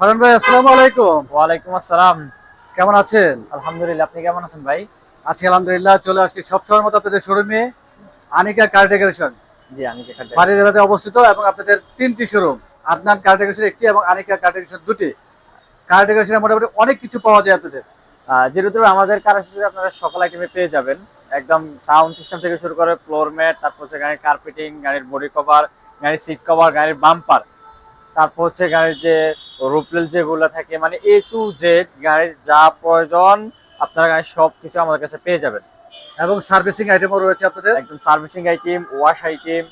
ফারহান ভাই আসসালামু আলাইকুম। ওয়ালাইকুম আসসালাম। কেমন আছেন? আলহামদুলিল্লাহ আপনি কেমন আছেন ভাই? আছি আলহামদুলিল্লাহ চলে আসছি সবসময়ের মতো আপনাদের শোরুমে আনিকা কার ডেকোরেশন জি আমি কেখার বাড়ি জেলাতে অবস্থিত এবং আপনাদের তিনটি শোরুম আপনার কার ডেকোরেশন একটি এবং আনিকা কার ডেকোরেশন দুটি। কার ডেকোরেশনে মোটামুটি অনেক কিছু পাওয়া যায় আপনাদের। যেহেতু আমাদের কার আপনারা সকল আইটেমে পেয়ে যাবেন। একদম সাউন্ড সিস্টেম থেকে শুরু করে ফ্লোর ম্যাট তারপর গাড়ির কার্পেটিং গাড়ির বডি কভার গাড়ির সিট কভার গাড়ির বাম্পার তারপর হচ্ছে গাড়ির যে রুপলেল যেগুলো থাকে মানে এ টু জেড গাড়ির যা প্রয়োজন আপনারা গাড়ির সব কিছু আমাদের কাছে পেয়ে যাবেন। এবং সার্ভিসিং আইটেমও রয়েছে আপনাদের? একদম সার্ভিসিং আইটেম ওয়াশ আইটেম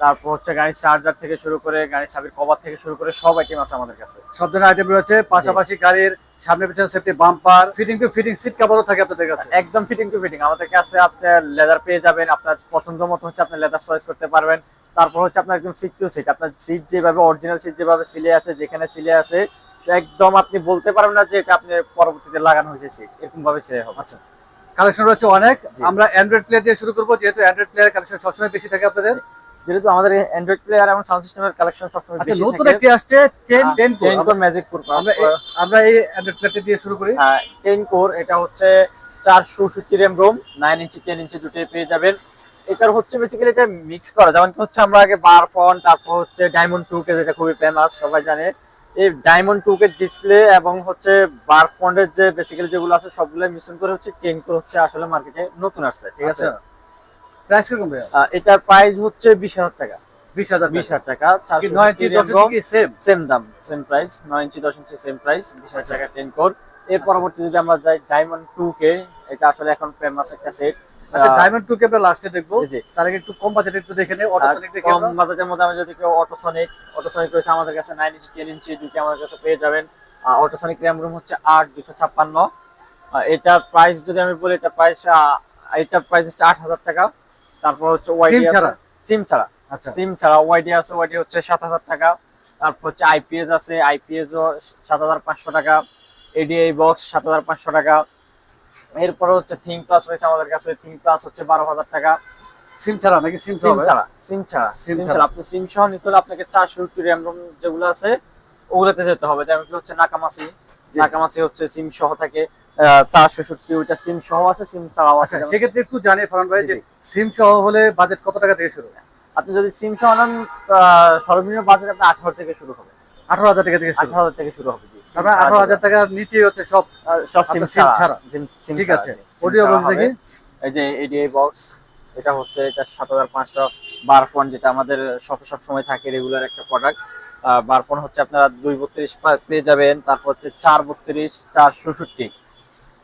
তারপর হচ্ছে গাড়ির চার্জার থেকে শুরু করে গাড়ির সাবির কভার থেকে শুরু করে সব আইটেম আছে আমাদের কাছে। সব ধরনের আইটেম রয়েছে পাশাপাশি গাড়ির সামনে পিছনে safety bumper fitting to fitting seat কভারও থাকে আপনাদের কাছে? একদম ফিটিং টু ফিটিং আমাদের কাছে আপনার লেদার পেয়ে যাবেন আপনার পছন্দ মতো হচ্ছে আপনি লেদার চয়েস করতে পারবেন। তারপর হচ্ছে আপনার একদম সিট টু সিট আপনার সিট যেভাবে অরিজিনাল সিট যেভাবে সিলে আছে যেখানে সিলে আছে একদম আপনি বলতে পারবেন না যে এটা আপনি পরবর্তীতে লাগানো হয়েছে সিট এরকম ভাবে সিলে হবে। আচ্ছা। কালেকশন রয়েছে অনেক। আমরা অ্যান্ড্রয়েড প্লেয়ার দিয়ে শুরু করব। যেহেতু অ্যান্ড্রয়েড প্লেয়ার কালেকশন সবসময় বেশি থাকে আপনাদের। যেহেতু আমাদের অ্যান্ড্রয়েড প্লেয়ার এবং সাউন্ড সিস্টেমের কালেকশন সবসময় আচ্ছা নতুন একটি আসছে ten ten ten core magic core আমরা আমরা এই অ্যান্ড্রয়েড প্লেয়ারটি দিয়ে শুরু করি। টেন কোর এটা হচ্ছে চারশো ষষ্টি RAM ROM nine inch ten inch দুটোই পেয়ে যাবেন। এটার হচ্ছে বেসিক্যালি এটা মিক্স করা। যেমন কি হচ্ছে আমরা আগে বার ফোন তারপর হচ্ছে ডায়মন্ড টু কে যেটা খুবই ফেমাস সবাই জানে। এই ডায়মন্ড টু কে ডিসপ্লে এবং হচ্ছে বার ফন্ডের যে বেসিক্যালি যেগুলো আছে সবগুলো মিশ্রণ করে হচ্ছে টেন কোর হচ্ছে আসলে মার্কেটে নতুন আসছে ঠিক আছে? আচ্ছা। প্রাইস কীরকম ভাইয়া? আহ, এটার প্রাইস হচ্ছে বিশ হাজার টাকা। বিশ হাজার বিশ হাজার টাকা। নয় ইঞ্চি দশ ইঞ্চি সেম সেম দাম সেম প্রাইস নয় ইঞ্চি দশ ইঞ্চি সেম প্রাইস বিশ হাজার টাকা টেন কোর এর পরবর্তী যদি আমরা যাই ডায়মন্ড টু কে এটা আসলে এখন ফেমাস একটা সেট আচ্ছা ডায়মন্ড টু কে আমরা লাস্টে দেখব। তার আগে একটু কম বাজেট একটু দেখে নেই অটোসনিক দেখে কম বাজেটের মধ্যে আমি যদি কেউ অটোসনিক অটোসনিক রয়েছে আমাদের কাছে নাইন ইঞ্চি টেন ইঞ্চি দুটি আমাদের কাছে পেয়ে যাবেন। অটোসনিক র্যাম রুম হচ্ছে প্রাইস যদি আমি বলি এটা প্রাইস এটার প্রাইস হচ্ছে আট হাজার টাকা। তারপর হচ্ছে ওয়াইডি ছাড়া? সিম ছাড়া। আচ্ছা। সিম ছাড়া। ওয়াইডি আছে ওয়াইডি হচ্ছে সাত হাজার টাকা। তারপর হচ্ছে আইপিএস আছে আইপিএস ও সাত হাজার পাঁচশো টাকা। এডিআই বক্স সাত হাজার পাঁচশো টাকা। এরপরে হচ্ছে থিঙ্ক প্লাস রয়েছে আমাদের কাছে। থিঙ্ক প্লাস হচ্ছে বারো হাজার টাকা। সিম ছাড়া নাকি? সিম সিম ছাড়া সিম ছাড়া। সিম ছাড়া। আপনি সিম সহ নিতে হলে আপনাকে চারশো একটু র্যাম রোম যেগুলো আছে ওগুলোতে যেতে হবে। যেমন কি হচ্ছে নাকামাসি। নাকামাসি হচ্ছে সিম সহ থাকে। চারশো ষষ্টি ওইটা সিম সহ আছে সিম ছাড়াও আছে। আচ্ছা সেক্ষেত্রে একটু জানি ফরহান ভাই যে সিম সহ হলে বাজেট কত টাকা থেকে শুরু? আপনি যদি সিম সহ নেন সর্বনিম্ন বাজেট আপনার আঠারো থেকে শুরু হবে। আঠারো হাজার টাকা থেকে শুরু। আঠারো হাজার থেকে শুরু হবে আঠারো হাজার টাকার নিচেই হচ্ছে সব সব সিম ছাড়া ঠিক আছে অডিও বক্স দেখি। এই যে এডিআই বক্স এটা হচ্ছে এটা সাত হাজার পাঁচশো বার ফোন যেটা আমাদের সব সব সময় থাকে রেগুলার একটা প্রোডাক্ট বার ফোন হচ্ছে আপনারা দুই বত্রিশ পেয়ে যাবেন তারপর হচ্ছে চার বত্রিশ চার ষষট্টি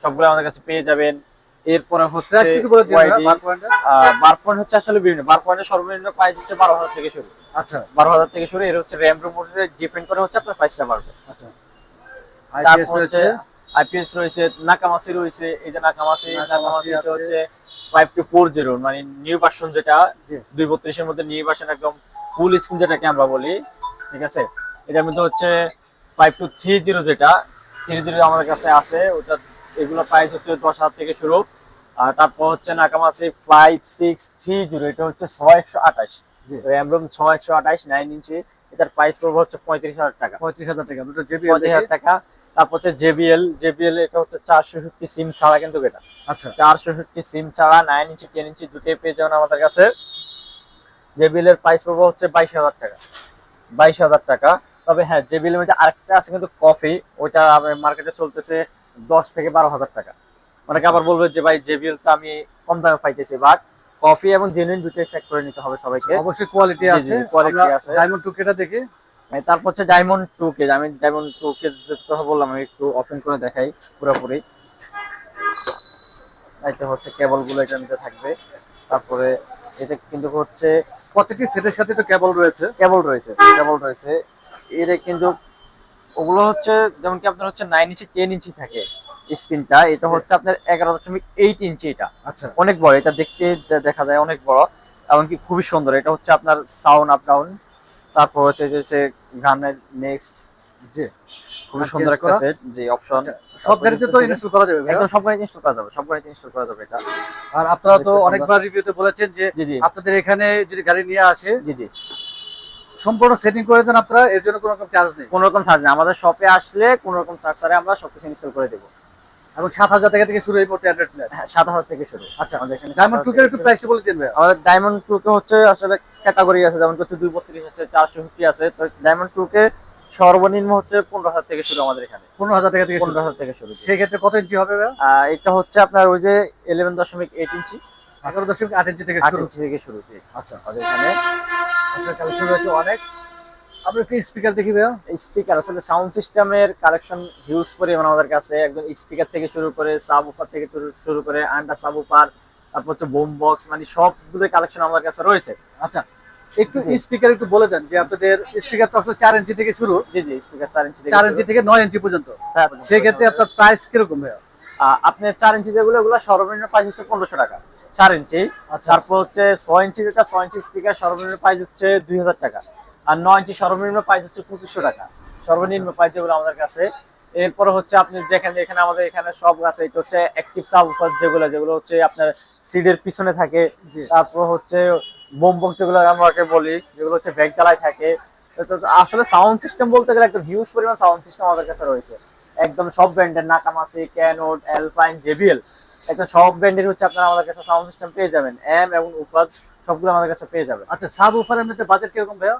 সবগুলো আমাদের কাছে পেয়ে যাবেন। এরপরে হচ্ছে বার পয়েন্টে হচ্ছে আসলে বিভিন্ন বার সর্বনিম্ন প্রাইস হচ্ছে বারো হাজার থেকে শুরু। আচ্ছা। বারো হাজার থেকে শুরু এর হচ্ছে র্যাম রুম ডিপেন্ড করে হচ্ছে আপনার প্রাইসটা বাড়বে। আচ্ছা। তারপর হচ্ছে আইপিএস রয়েছে নাকামাসি রয়েছে এই যে নাকামাসি নাকামাসি হচ্ছে ফাইভ টু ফোর জিরো মানে নিউ ভার্সন যেটা দুই বত্রিশের মধ্যে নিউ ভার্সন একদম ফুল স্ক্রিন যেটাকে আমরা বলি ঠিক আছে? এটার মধ্যে হচ্ছে ফাইভ টু থ্রি জিরো যেটা থ্রি জিরো আমাদের কাছে আছে ওটা এগুলো প্রাইস হচ্ছে দশ হাজার থেকে শুরু। আর তারপর হচ্ছে নাকামাসি ফাইভ সিক্স থ্রি জিরো এটা হচ্ছে ছয় একশো আঠাশ। জি। র্যাম রোম ছয় একশো আঠাশ নাইন ইঞ্চি এটার প্রাইস পড়বে হচ্ছে পঁয়ত্রিশ হাজার টাকা। পঁয়ত্রিশ হাজার টাকা দুটো জেবি পঁয়ত্রিশ হাজার টাকা। তারপর হচ্ছে জেবিএল জেবিএল এটা হচ্ছে চারশো ষষট্টি সিম ছাড়া কিন্তু এটা। আচ্ছা। চারশো ষষট্টি সিম ছাড়া নাইন ইঞ্চি টেন ইঞ্চি দুটোই পেয়ে যাবেন আমাদের কাছে। জেবিএল এর প্রাইস পড়বে হচ্ছে বাইশ হাজার টাকা। বাইশ হাজার টাকা। তবে হ্যাঁ জেবিএল এর মধ্যে আরেকটা আছে কিন্তু কফি ওইটা মার্কেটে চলতেছে দশ থেকে বারো হাজার টাকা। অনেকে আবার বলবে যে ভাই জেবিএল তো আমি কম দামে পাইতেছি বাট কফি এবং জেনুইন দুটোই চেক করে নিতে হবে সবাইকে। অবশ্যই কোয়ালিটি আছে। আমরা আছে। ডায়মন্ড টু কেটা দেখি তারপর হচ্ছে ডায়মন্ড টু কে আমি ডায়মন্ড টু কে কথা বললাম আমি একটু ওপেন করে দেখাই পুরোপুরি। এটা হচ্ছে কেবলগুলো এটার মধ্যে থাকবে। তারপরে এটা কিন্তু হচ্ছে প্রত্যেকটি সেটের সাথে তো কেবল রয়েছে। কেবল রয়েছে কেবল রয়েছে। এর কিন্তু ওগুলো হচ্ছে যেমন কি আপনার হচ্ছে নাইন ইঞ্চি টেন ইঞ্চি থাকে স্ক্রিনটা এটা হচ্ছে আপনার এগারো দশমিক এইট ইঞ্চি এটা। আচ্ছা। অনেক বড় এটা দেখতে দেখা যায় অনেক বড় এমনকি খুবই সুন্দর। এটা হচ্ছে আপনার সাউন্ড আপ ডাউন তারপর হচ্ছে যে সে গানের নেক্সট জি। খুবই সুন্দর একটা সেট জি অপশন সব গাড়িতে তো ইনস্টল করা যাবে? একদম সব গাড়িতে ইনস্টল করা যাবে সব গাড়িতে ইনস্টল করা যাবে এটা। আর আপনারা তো। অনেকবার রিভিউতে বলেছেন যে জি জি। আপনাদের এখানে যদি গাড়ি নিয়ে আসে জি জি। সম্পূর্ণ সেটিং করে দেন আপনারা এর জন্য কোনো রকম চার্জ নেই। কোনো রকম চার্জ নেই। আমাদের শপে আসলে কোনো রকম চার্জ ছাড়াই আমরা সবকিছু ইনস্টল করে দেবো। এবং সাত হাজার টাকা থেকে শুরু এই মুহূর্তে অ্যান্ড্রয়েড প্লেয়ার হ্যাঁ সাত হাজার থেকে শুরু। আচ্ছা আমাদের এখানে ডায়মন্ড 7,000 টুকের থেকে একটু প্রাইসটা বলে দিন ভাইয়া। আমাদের ডায়মন্ড টু কে হচ্ছে আসলে ক্যাটাগরি আছে যেমন হচ্ছে দুই বত্রিশ আছে চারশো ফিফটি আছে। তো ডায়মন্ড টু কে সর্বনিম্ন হচ্ছে পনেরো হাজার থেকে শুরু আমাদের এখানে। পনেরো হাজার টাকা থেকে পনেরো হাজার থেকে শুরু। সেক্ষেত্রে কত ইঞ্চি হবে এটা হচ্ছে আপনার ওই যে ইলেভেন দশমিক এইট ইঞ্চি এগারো দশমিক আট ইঞ্চি থেকে শুরু। থেকে শুরু আচ্ছা আমাদের এখানে কালেকশন রয়েছে অনেক। একটু স্পিকার দেখি ভাইয়া। স্পিকার আসলে সাউন্ড সিস্টেমের কালেকশন হিউজ পরিমাণ আমাদের কাছে। একদম স্পিকার থেকে শুরু করে সাব উপার থেকে শুরু- করে আন্ডার সাব উপার তারপর হচ্ছে বোম বক্স মানে সবগুলো কালেকশন আমাদের কাছে রয়েছে। আচ্ছা একটু স্পিকার একটু বলে দেন যে আপনাদের স্পিকার তো আসলে চার ইঞ্চি থেকে শুরু। জি জি স্পিকার চার ইঞ্চি চার ইঞ্চি থেকে নয় ইঞ্চি পর্যন্ত। হ্যাঁ, সেক্ষেত্রে আপনার প্রাইস কীরকম ভাইয়া? আহ, আপনার চার ইঞ্চি যেগুলো ওগুলো সর্বনিম্ন প্রাইস হচ্ছে পনেরোশো টাকা। চার ইঞ্চি। আচ্ছা। তারপর হচ্ছে ছয় ইঞ্চি যেটা ছয় ইঞ্চি স্পিকার সর্বনিম্ন প্রাইস হচ্ছে দুই হাজার টাকা। আর নয় ইঞ্চি সর্বনিম্ন প্রাইস হচ্ছে পঁচিশশো টাকা। সর্বনিম্ন প্রাইস যেগুলো আমাদের কাছে। এরপরে হচ্ছে আপনি দেখেন এখানে আমাদের এখানে সব আছে এটা হচ্ছে অ্যাক্টিভ চাল যেগুলো যেগুলো হচ্ছে আপনার সিডের পিছনে থাকে। তারপর হচ্ছে বোম বক্স যেগুলো আমরাকে বলি যেগুলো হচ্ছে ব্যাগ ডালায় থাকে। আসলে সাউন্ড সিস্টেম বলতে গেলে একটা হিউজ পরিমাণ সাউন্ড সিস্টেম আমাদের কাছে রয়েছে। একদম সব ব্র্যান্ডের নাকামাসি ক্যানোড অ্যালপাইন জেবিএল একদম সব ব্র্যান্ডের হচ্ছে আপনারা আমাদের কাছে সাউন্ড সিস্টেম পেয়ে যাবেন। এম এবং উপাদ সবগুলো আমাদের কাছে পেয়ে যাবেন। আচ্ছা সাব অফার এমনিতে বাজেট কীরকম ভাইয়া?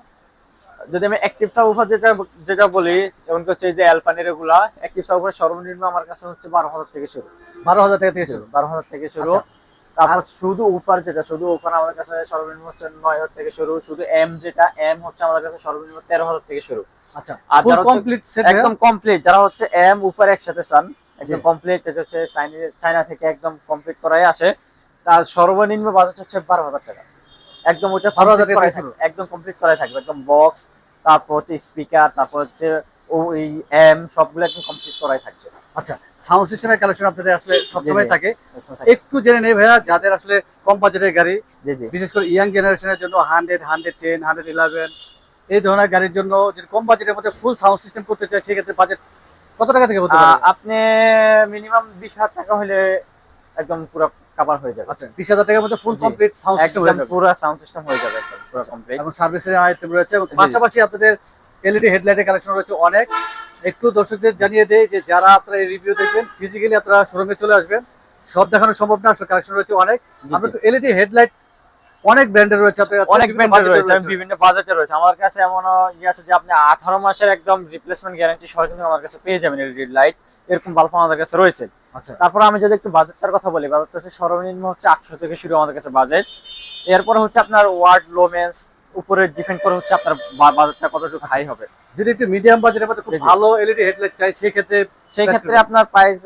যদি আমি অ্যাক্টিভ সাবউফার যেটা যেটা বলি যেমন কি হচ্ছে এই যে অ্যালপানের এগুলা অ্যাক্টিভ সাবউফার সর্বনিম্ন আমার কাছে হচ্ছে বারো হাজার থেকে শুরু। বারো হাজার টাকা থেকে শুরু? বারো হাজার থেকে শুরু। আচ্ছা। তারপর শুধু উপার যেটা শুধু উপার আমাদের কাছে সর্বনিম্ন হচ্ছে নয় হাজার থেকে শুরু শুধু এম যেটা এম হচ্ছে আমাদের কাছে সর্বনিম্ন তেরো হাজার থেকে শুরু। আচ্ছা আর যারা কমপ্লিট সেট একদম কমপ্লিট যারা হচ্ছে এম উপর একসাথে চান একদম কমপ্লিট এটা হচ্ছে চায়না থেকে একদম কমপ্লিট করাই আসে। তার সর্বনিম্ন বাজেট হচ্ছে বারো হাজার টাকা। একদম ওইটা 12,000 complete টাকা একদম কমপ্লিট করাই থাকবে। একদম বক্স তারপর হচ্ছে স্পিকার তারপর হচ্ছে ওই এম সবগুলো একদম কমপ্লিট করাই থাকবে। আচ্ছা সাউন্ড সিস্টেমের কালেকশন আপনাদের আসলে সবসময়। থাকে। একটু জেনে নেই ভাইয়া যাদের আসলে কম বাজেটের গাড়ি বিশেষ করে ইয়াং জেনারেশনের জন্য hundred hundred ten hundred eleven এই ধরনের গাড়ির জন্য যদি কম বাজেটের মধ্যে ফুল সাউন্ড সিস্টেম করতে চাই সেক্ষেত্রে বাজেট কত টাকা থেকে হতে পারে আপনি মিনিমাম বিশ হাজার টাকা হলে একদম পুরো কাভার হয়ে যাবে। আচ্ছা বিশ হাজার টাকার মধ্যে ফুল কমপ্লিট সাউন্ড সিস্টেম হয়ে একদম যাবে। পুরো সাউন্ড সিস্টেম হয়ে যাবে একদম পুরো কমপ্লিট এবং সার্ভিসের আইটেম রয়েছে এবং পাশাপাশি আপনাদের এলইডি হেডলাইটের কালেকশন রয়েছে অনেক। একটু দর্শকদের জানিয়ে দেই যে যারা আপনারা এই রিভিউ দেখবেন ফিজিক্যালি আপনারা শোরুমে চলে আসবেন সব দেখানো সম্ভব না আসলে কালেকশন রয়েছে অনেক। আমরা তো এলইডি হেডলাইট অনেক ব্র্যান্ডের রয়েছে আপনার অনেক ব্র্যান্ডের রয়েছে বিভিন্ন বাজেটে রয়েছে। আমার কাছে এমন ইয়ে আছে যে আপনি আঠারো মাসের একদম রিপ্লেসমেন্ট গ্যারান্টি সহ কিন্তু আমার কাছে পেয়ে যাবেন এলইডি লাইট এরকম বাল্ব আমাদের কাছে রয়েছে। আচ্ছা। তারপর আমি যদি একটু বাজেটটার কথা বলি বাজেটটা হচ্ছে সর্বনিম্ন হচ্ছে আটশো থেকে শুরু আমাদের কাছে বাজেট এরপরে হচ্ছে আপনার ওয়ার্ড লোমেন্স উপরে ডিপেন্ড করে হচ্ছে আপনার বাজেটটা কতটুকু হাই হবে। যদি একটু মিডিয়াম বাজেটের মধ্যে খুব। ভালো এলইডি হেডলাইট চাই সেই ক্ষেত্রে সেই ক্ষেত্রে আপনার প্রাইস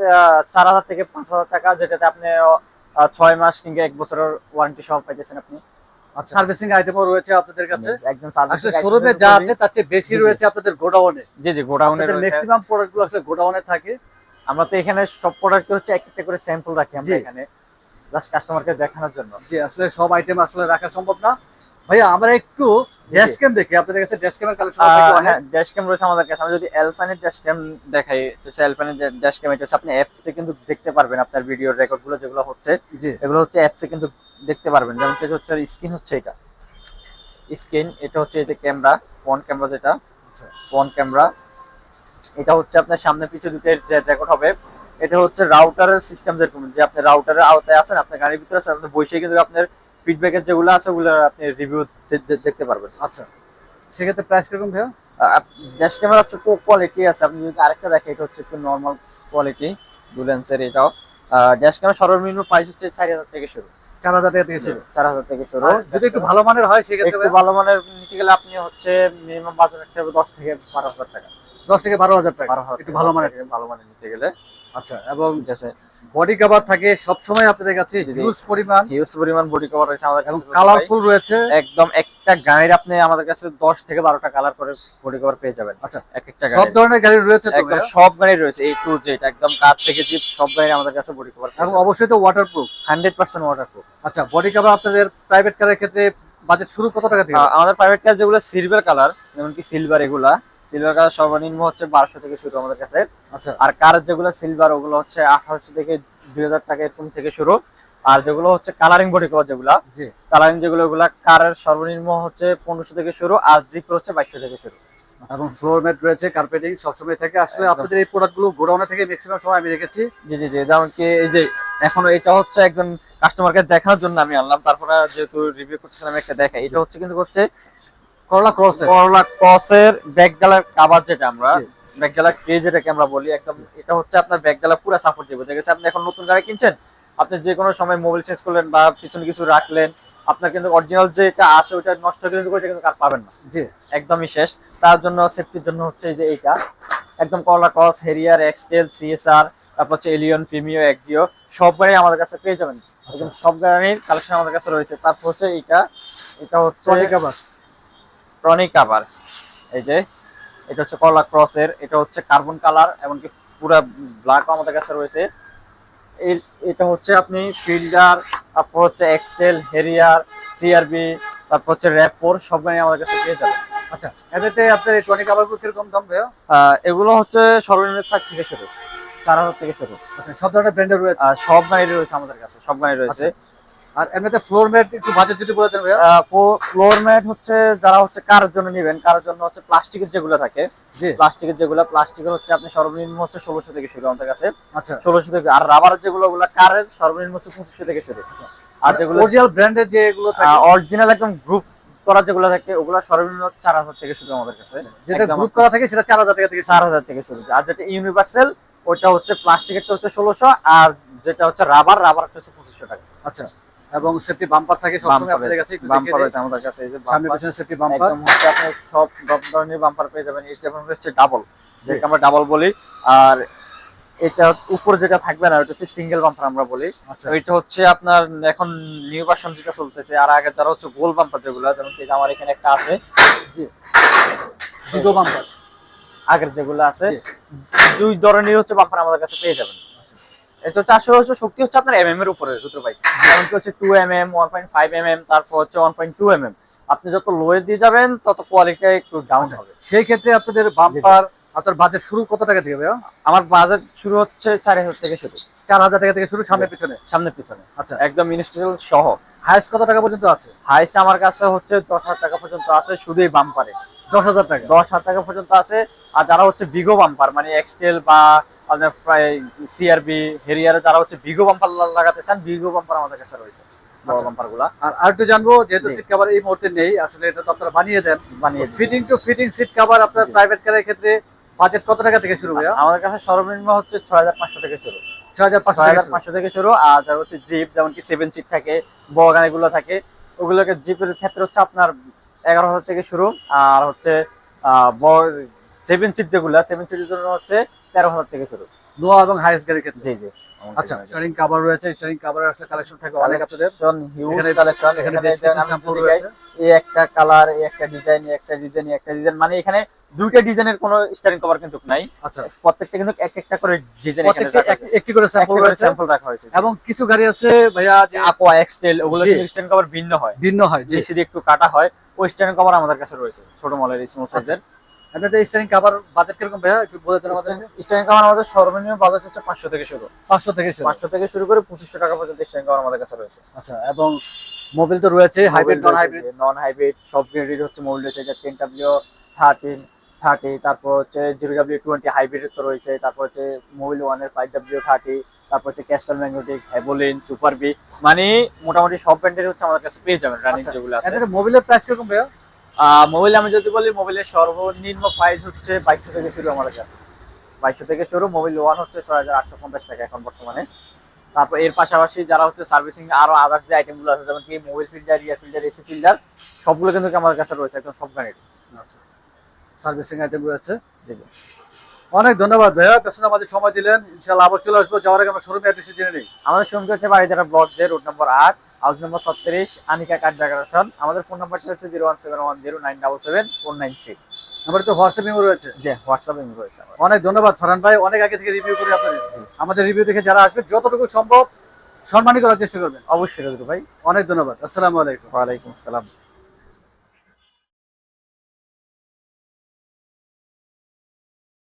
চার হাজার থেকে পাঁচ হাজার টাকা যেটাতে আপনি ছয় মাস কিংবা এক বছরের ওয়ারেন্টি সহ পাইতেছেন আপনি। সার্ভিসিং আইটেমও রয়েছে আপনাদের কাছে? একদম আসলে শোরুমে যা আছে তার চেয়ে বেশি। রয়েছে আপনাদের গোডাউনে। জি জি ম্যাক্সিমাম প্রোডাক্টগুলো আসলে গোডাউনে থাকে। আমরা তো এখানে সব প্রোডাক্ট হচ্ছে এক একটা করে স্যাম্পল রাখি আমরা এখানে জাস্ট কাস্টমারকে দেখানোর জন্য। আসলে সব আইটেম আসলে রাখা সম্ভব না। ভাইয়া আমরা একটু ড্যাশ ক্যাম দেখি আপনাদের কাছে ড্যাশ ক্যামের কালেকশন হ্যাঁ ড্যাশ ক্যাম রয়েছে আমাদের কাছে। আমরা যদি অ্যালপানের ড্যাশ ক্যাম দেখাই ড্যাশ ক্যাম এটা হচ্ছে আপনি অ্যাপসে কিন্তু দেখতে পারবেন আপনার ভিডিওর রেকর্ডগুলো যেগুলো হচ্ছে। এগুলো হচ্ছে অ্যাপসে কিন্তু দেখতে পারবেন। যেমন হচ্ছে স্ক্রিন হচ্ছে এটা। স্ক্রিন এটা হচ্ছে এই যে ক্যামেরা ফ্রন্ট ক্যামেরা যেটা। আচ্ছা। ফ্রন্ট ক্যামেরা এটা হচ্ছে আপনার সামনে পিছনে দুটো রেকর্ড হবে এটা হচ্ছে রাউটারের সিস্টেম যেরকম যে আপনি রাউটারের আওতায় আছেন আপনার গাড়ির ভিতরে আছেন আপনি বসে কিন্তু আপনার ফিডব্যাকের যেগুলো আছে ওগুলো আপনি রিভিউ দেখতে পারবেন। আচ্ছা। সেক্ষেত্রে প্রাইস কীরকম ভাইয়া? ড্যাশ ক্যামেরা হচ্ছে কোয়ালিটি আছে। আপনি যদি আরেকটা দেখেন এটা হচ্ছে একটু নর্মাল কোয়ালিটি ডুলেন্সের এটাও। ড্যাশ ক্যামেরা সর্বনিম্ন প্রাইস হচ্ছে চার হাজার থেকে শুরু। চার হাজার টাকা থেকে শুরু। চার হাজার থেকে শুরু। যদি একটু ভালো মানের হয় সেক্ষেত্রে একটু ভালো মানের নিতে গেলে আপনি হচ্ছে মিনিমাম বাজার রাখতে হবে দশ থেকে বারো হাজার টাকা। দশ থেকে বারো হাজার টাকা। একটু ভালো মানের। ভালো মানের নিতে গেলে। আচ্ছা এবং ঠিক আছে বডি কভার থাকে সব সময় আপনাদের কাছে। হিউজ পরিমাণ। হিউজ পরিমাণ বডি কভার রয়েছে আমাদের কাছে কালারফুল রয়েছে। একদম একটা গাড়ির আপনি আমাদের কাছে দশ থেকে বারোটা কালার করে বডি কভার পেয়ে যাবেন। আচ্ছা। এক একটা সব ধরনের গাড়ি রয়েছে তো একদম সব গাড়ি রয়েছে এই টু জেড একদম কার থেকে জিপ সব গাড়ি আমাদের কাছে বডি কভার এবং অবশ্যই তো waterproof hundred percent waterproof আচ্ছা বডি কভার আপনাদের প্রাইভেট কারের ক্ষেত্রে বাজেট শুরু কত টাকা থেকে? আমাদের প্রাইভেট কার যেগুলো সিলভার কালার যেমন কি সিলভার এগুলা সিলভার কালার সর্বনিম্ন হচ্ছে বারোশো থেকে শুরু আমাদের কাছে। আচ্ছা। আর কার যেগুলো সিলভার ওগুলো হচ্ছে আঠারোশো থেকে দুই হাজার টাকা এরকম থেকে শুরু। আর যেগুলো হচ্ছে কালারিং বডি কভার যেগুলা কালারিং যেগুলো ওগুলা কারের সর্বনিম্ন হচ্ছে পনেরোশো থেকে শুরু আর জিপ হচ্ছে বাইশশো থেকে শুরু। এবং ফ্লোর ম্যাট রয়েছে কার্পেটিং সবসময় থাকে। আসলে আপনাদের এই প্রোডাক্টগুলো গোডাউনে থেকে ম্যাক্সিমাম সময় আমি রেখেছি। জি জি জি। যেমন কি এই যে এখনও এটা হচ্ছে একজন কাস্টমারকে দেখানোর জন্য আমি আনলাম। তারপরে যেহেতু রিভিউ করতেছিলাম একটা দেখা এটা হচ্ছে কিন্তু হচ্ছে করলা ক্রস করলা ক্রসের ব্যাক গালার কাভার যেটা আমরা জি। ব্যাক ক্রেজ যেটাকে আমরা বলি একদম এটা হচ্ছে আপনার ব্যাক গালা পুরো সাপোর্ট দিবে। দেখেছে আপনি এখন নতুন গাড়ি কিনছেন? আপনি যে কোনো সময় মোবাইল চেঞ্জ করলেন বা পিছনে কিছু রাখলেন আপনার কিন্তু অরিজিনাল যেটা আছে ওটা নষ্ট করে ওইটা কিন্তু আর পাবেন না। জি। একদমই শেষ। তার জন্য সেফটির জন্য হচ্ছে যে এইটা। একদম করলা ক্রস হেরিয়ার এক্সটেল সিএসআর তারপর হচ্ছে এলিয়ন প্রিমিও একজিও সব গাড়ি আমাদের কাছে পেয়ে যাবেন। একদম সব গাড়ির কালেকশন আমাদের কাছে রয়েছে। তারপর হচ্ছে এইটা এটা হচ্ছে টনিক কাভার এই যে এটা হচ্ছে কলা ক্রসের এটা হচ্ছে কার্বন কালার এমনকি পুরো ব্ল্যাক আমাদের কাছে রয়েছে। এই- এটা হচ্ছে আপনি ফিল্ডার তারপর হচ্ছে এক্সটেল হেরিয়ার সিআরবি তারপর হচ্ছে র্যাপোর সব গাড়ি আমাদের কাছে পেয়ে যাবেন। আচ্ছা এটাতে আপনার এই টনিক আবার কীরকম দাম ভাইয়া? এগুলো হচ্ছে সর্বনিম্ন চার থেকে শুরু চার হাজার থেকে শুরু আচ্ছা সব ধরনের ব্র্যান্ডের রয়েছে? আর সব গাড়ি রয়েছে আমাদের কাছে সব গাড়ি রয়েছে। আর এমনিতে ফ্লোর ম্যাট একটু বাজেট যদি বলে দেন ফ্লোর ম্যাট হচ্ছে যারা হচ্ছে কারোর জন্য নেবেন কারোর জন্য হচ্ছে প্লাস্টিকের যেগুলো থাকে প্লাস্টিকের যেগুলো প্লাস্টিকের হচ্ছে আপনি সর্বনিম্ন হচ্ছে ষোলোশো থেকে শুরু আমাদের কাছে। আচ্ছা। ষোলোশো থেকে আর রাবারের যেগুলো ওগুলো কারের সর্বনিম্ন হচ্ছে পঁচিশশো থেকে শুরু। আর যেগুলো অরিজিনাল ব্র্যান্ডের যেগুলো অরিজিনাল একদম গ্রুপ করা যেগুলো থাকে ওগুলো সর্বনিম্ন চার হাজার থেকে শুরু আমাদের কাছে। যেটা গ্রুপ করা থাকে সেটা চার হাজার টাকা থেকে চার হাজার থেকে শুরু আর যেটা ইউনিভার্সাল ওটা হচ্ছে প্লাস্টিকের প্লাস্টিকেরটা হচ্ছে ষোলোশো আর যেটা হচ্ছে রাবার রাবার হচ্ছে পঁচিশশো টাকা। আচ্ছা। এবং সেফটি বাম্পার থাকে সবসময় আপনাদের কাছে বাম্পার রয়েছে আমাদের কাছে এই যে সামনে পিছনে সেফটি বাম্পার একদম হচ্ছে আপনি সব ধরনের বাম্পার পেয়ে যাবেন এই যেমন হচ্ছে ডাবল যেটা আমরা ডাবল বলি। আর এটা উপরে যেটা থাকবে না ওটা হচ্ছে সিঙ্গেল বাম্পার আমরা বলি। আচ্ছা। ওইটা হচ্ছে আপনার এখন নিউ ভার্সন যেটা চলতেছে আর আগে যারা হচ্ছে গোল বাম্পার যেগুলো যেমন কি আমার এখানে একটা আছে। দুটো বাম্পার আগের যেগুলো আছে দুই ধরনের হচ্ছে বাম্পার আমাদের কাছে পেয়ে যাবেন। এটা আসলে হচ্ছে শক্তি হচ্ছে আপনার এম এম এর উপরে দুটো ভাই। যেমন কি হচ্ছে two M M one point five M M তারপর হচ্ছে one point two M M আপনি যত লোয়ে দিয়ে যাবেন তত কোয়ালিটি একটু ডাউন আচ্ছা। হবে। সেই ক্ষেত্রে আপনাদের বাম্পার আপনার বাজেট শুরু কত টাকা থেকে আমার বাজেট শুরু হচ্ছে চার হাজার থেকে শুরু। চার হাজার টাকা থেকে শুরু সামনে পিছনে? সামনে পিছনে। আচ্ছা। একদম ইনস্টল সহ। হাইস্ট কত টাকা পর্যন্ত আছে? হাইস্ট আমার কাছে হচ্ছে দশ হাজার টাকা পর্যন্ত আছে শুধু এই বাম্পারে দশ হাজার টাকা? দশ হাজার টাকা পর্যন্ত আছে। আর যারা হচ্ছে বিগো বাম্পার মানে এক্সটেল বা আপনার প্রায় সিআরবি হেরিয়ার যারা হচ্ছে বিগো বাম্পার লাগাতে চান বিগো বাম্পার আমাদের কাছে রয়েছে বড় আচ্ছা। বাম্পারগুলা। আর আরেকটু জানব যেহেতু সিট কভার এই মুহূর্তে নেই আসলে এটা তো আপনারা বানিয়ে দেন। বানিয়ে fitting to fitting seat cover আপনার প্রাইভেট কারের ক্ষেত্রে বাজেট কত টাকা থেকে শুরু ভাইয়া? আমাদের কাছে সর্বনিম্ন হচ্ছে ছয় হাজার পাঁচশো থেকে শুরু। ছয় হাজার পাঁচশো থেকে শুরু। আর যারা হচ্ছে জিপ যেমন কি সেভেন সিট থাকে বড় গাড়িগুলো থাকে ওগুলোকে জিপের ক্ষেত্রে হচ্ছে আপনার এগারো হাজার থেকে শুরু আর হচ্ছে সেভেন সিট যেগুলো সেভেন সিটের জন্য হচ্ছে তেরো হাজার থেকে শুরু। নোয়া এবং গাড়ির ক্ষেত্রে। জি জি। আচ্ছা কভার রয়েছে আসলে কালেকশন থাকে অনেক আপনাদের। হিউজ এখানে- কালেকশন এখানে বেশ কিছু স্যাম্পল রয়েছে। এই একটা কালার এই একটা ডিজাইন এই একটা ডিজাইন একটা ডিজাইন মানে এখানে দুইটা ডিজাইনের কোনো স্টারিং কভার কিন্তু নাই। আচ্ছা। প্রত্যেকটা কিন্তু এক একটা করে ডিজাইন এখানে প্রত্যেকটি এক- একটি করে স্যাম্পল রয়েছে। স্যাম্পল রাখা হয়েছে এবং কিছু গাড়ি আছে ভাইয়া যে আকোয়া এক্সটেল ওগুলো স্টারিং কভার ভিন্ন হয়। ভিন্ন হয় যে একটু কাটা হয় ওই স্টারিং কভার আমাদের কাছে রয়েছে ছোট মলের স্মল সাইজের আপনাদের স্টারিং কভার বাজেট কীরকম ভাইয়া? একটু বলে দেন আমাদের স্টারিং কভার আমাদের সর্বনিম্ন বাজার হচ্ছে পাঁচশো থেকে শুরু। পাঁচশো থেকে শুরু। পাঁচশো থেকে শুরু করে পঁচিশশো টাকা পর্যন্ত স্টারিং কভার আমাদের কাছে রয়েছে। আচ্ছা এবং মোবিল তো রয়েছে hybrid non hybrid non hybrid সব গ্রেডের হচ্ছে মোবাইল রয়েছে। এটা টেন ডাব্লিউ থার্টিন থার্টি তারপর হচ্ছে জিরো ডাব্লিউ টোয়েন্টি হাইব্রিড তো রয়েছে। তারপর হচ্ছে মোবাইল ওয়ানের ফাইভ ডাব্লিউ থার্টি তারপর হচ্ছে Castrol magnetic Havoline super B মানে মোটামুটি সব ব্র্যান্ডের হচ্ছে আমাদের কাছে পেয়ে যাবেন রানিং আচ্ছা, যেগুলো আছে। এটাতে মোবিলের প্রাইস কীরকম ভাইয়া? মোবাইল আমি যদি বলি মোবাইলের সর্বনিম্ন প্রাইস হচ্ছে বাইশশো থেকে শুরু আমাদের কাছে। বাইশশো থেকে শুরু মোবাইল ওয়ান হচ্ছে ছয় হাজার আটশো পঞ্চাশ টাকা এখন বর্তমানে। তারপর এর পাশাপাশি যারা হচ্ছে সার্ভিসিং আরও আদার্স যে আইটেমগুলো আছে যেমন কি mobile filter air filter AC filter সবগুলো কিন্তু আমাদের কাছে রয়েছে একদম সব গাড়ির আচ্ছা। সার্ভিসিং আইটেমগুলো জি। অনেক ধন্যবাদ ভাইয়া তার পেছনে আমাদের সময় দিলেন। ইনশাআল্লাহ আবার চলে আসব। যাওয়ার আগে আমরা শোরুমে অ্যাড্রেস জেনে নিই। আমাদের শুনতে হচ্ছে বাড়িধারা ব্লক যে রোড নম্বর আট। হাউস নম্বর ছত্রিশ আনিকা কাঠ ডেকোরেশন। আমাদের ফোন নাম্বারটা হচ্ছে zero one seven one zero nine double seven four nine three আমার তো হোয়াটসঅ্যাপ নম্বর রয়েছে? যে হোয়াটসঅ্যাপ নম্বর রয়েছে অনেক ধন্যবাদ সরান ভাই। অনেক আগে থেকে রিভিউ করে আপনাদের। আমাদের রিভিউ দেখে যারা আসবে যতটুকু সম্ভব সম্মানী করার চেষ্টা করবেন। অবশ্যই ভাই। অনেক ধন্যবাদ। আসসালামু আলাইকুম। ওয়ালাইকুম আসসালাম।